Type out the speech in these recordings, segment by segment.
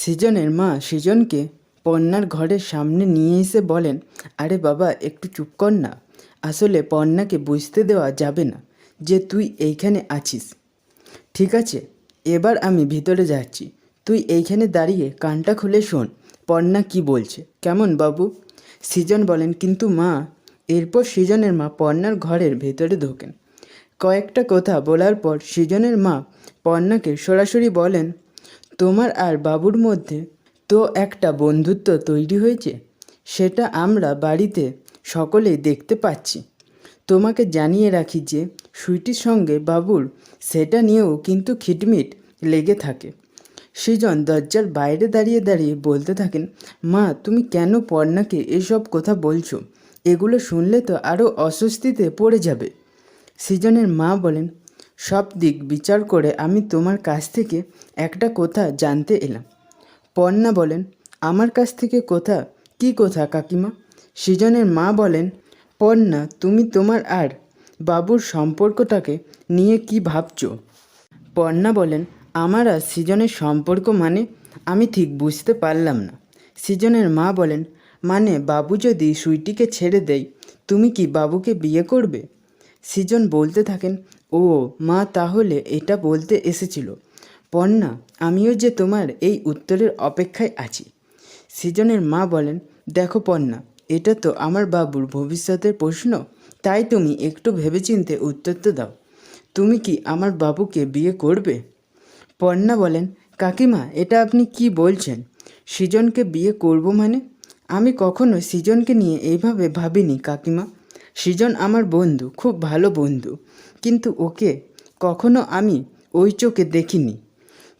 সৃজনের মা সৃজনকে পর্ণার ঘরের সামনে নিয়ে এসে বলেন, আরে বাবা, একটু চুপ কর না। আসলে পর্ণাকে বুঝতে দেওয়া যাবে না যে তুই এইখানে আছিস। ঠিক আছে, এবার আমি ভিতরে যাচ্ছি। তুই এইখানে দাঁড়িয়ে কানটা খুলে শোন পর্ণা কি বলছে। কেমন বাবু? সৃজন বলেন, কিন্তু মা, এরপর সৃজনের মা পর্ণার ঘরের ভেতরে ঢোকেন। কয়েকটা কথা বলার পর সৃজনের মা পর্ণাকে সরাসরি বলেন তোমার আর বাবুর মধ্যে তো একটা বন্ধুত্ব তৈরি হয়েছে, সেটা আমরা বাড়িতে সকলেই দেখতে পাচ্ছি। তোমাকে জানিয়ে রাখি যে, সুইটির সঙ্গে বাবুর সেটা নিয়েও কিন্তু খিটমিট লেগে থাকে। সৃজন দরজার বাইরে দাঁড়িয়ে দাঁড়িয়ে বলতে থাকেন, মা, তুমি কেন পর্ণাকে এসব কথা বলছো? এগুলো শুনলে তো আরও অস্বস্তিতে পড়ে যাবে। সৃজনের মা বলেন সব দিক বিচার করে আমি তোমার কাছ থেকে একটা কথা জানতে এলাম। পর্ণা বলেন, আমার কাছ থেকে কথা? কি কথা, কাকিমা? সৃজনের মা বলেন পর্ণা তুমি তোমার আর বাবুর সম্পর্কটাকে নিয়ে কি ভাবছ? পর্ণা বলেন, আমার আর সৃজনের সম্পর্ক মানে আমি ঠিক বুঝতে পারলাম না। সৃজনের মা বলেন মানে বাবু যদি সুইটিকে ছেড়ে দেয়, তুমি কি বাবুকে বিয়ে করবে? সৃজন বলতে থাকেন, ও, মা তাহলে এটা বলতে এসেছিল। পর্ণা আমিও যে তোমার এই উত্তরের অপেক্ষায় আছি। সৃজনের মা বলেন, দেখো পর্ণা এটা তো আমার বাবুর ভবিষ্যতের প্রশ্ন, তাই তুমি একটু ভেবেচিন্তে উত্তরটা দাও। তুমি কি আমার বাবুকে বিয়ে করবে? পর্ণা বলেন, কাকিমা, এটা আপনি কি বলছেন? সৃজনকে বিয়ে করব মানে? আমি কখনো সৃজনকে নিয়ে এইভাবে ভাবিনি, কাকিমা। সৃজন আমার বন্ধু, খুব ভালো বন্ধু। কিন্তু ওকে কখনো আমি ওই চোখে দেখিনি।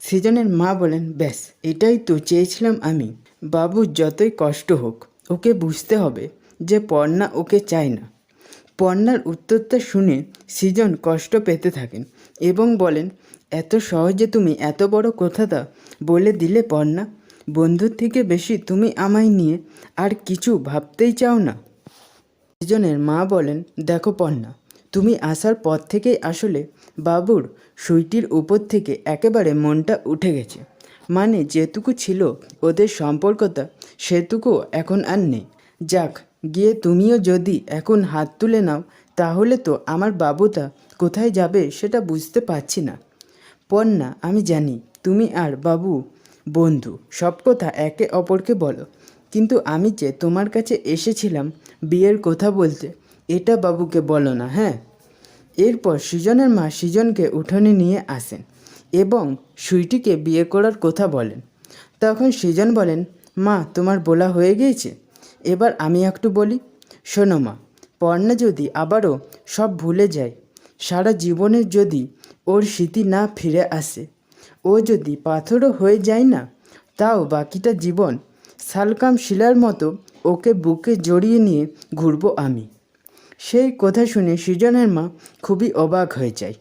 সৃজনের মা বলেন, ব্যাস, এটাই তো চেয়েছিলাম আমি। বাবুর যতই কষ্ট হোক, ওকে বুঝতে হবে যে পর্ণা ওকে চায় না। পর্ণার উত্তরটা শুনে সৃজন কষ্ট পেতে থাকেন এবং বলেন, এত সহজে তুমি এত বড় কথাটা বলে দিলে পর্ণা? বন্ধুর থেকে বেশি তুমি আমায় নিয়ে আর কিছু ভাবতেই চাও না? সৃজনের মা বলেন, দেখো পর্ণা তুমি আসার পর থেকেই আসলে বাবুর সুইটির উপর থেকে একেবারে মনটা উঠে গেছে। মানে যেটুকু ছিল ওদের সম্পর্কটা সেটুকু এখন আর নেই। যাক, গিয়ে তুমিও যদি এখন হাত তুলে নাও, তাহলে তো আমার বাবুটা কোথায় যাবে সেটা বুঝতে পারছি না। পন্না, আমি জানি, তুমি আর বাবু বন্ধু, সব কথা একে অপরকে বলো। কিন্তু আমি যে তোমার কাছে এসেছিলাম বিয়ের কথা বলতে, এটা বাবুকে বলো না হ্যাঁ? এরপর সৃজনের মা সৃজনকে উঠোনে নিয়ে আসেন এবং সুইটিকে বিয়ে করার কথা বলেন। তখন সৃজন বলেন, মা, তোমার বলা হয়ে গিয়েছে। এবার আমি একটু বলি, শোনো মা, পর্ণা যদি আবারও সব ভুলে যায়, সারা জীবনের যদি ওর স্মৃতি না ফিরে আসে, ও যদি পাথরও হয়ে যায় না, তাও বাকিটা জীবন শালকাম শিলার মতো ওকে বুকে জড়িয়ে নিয়ে ঘুরব আমি। সেই কথা শুনে সৃজনের মা খুবই অবাক হয়ে যায়।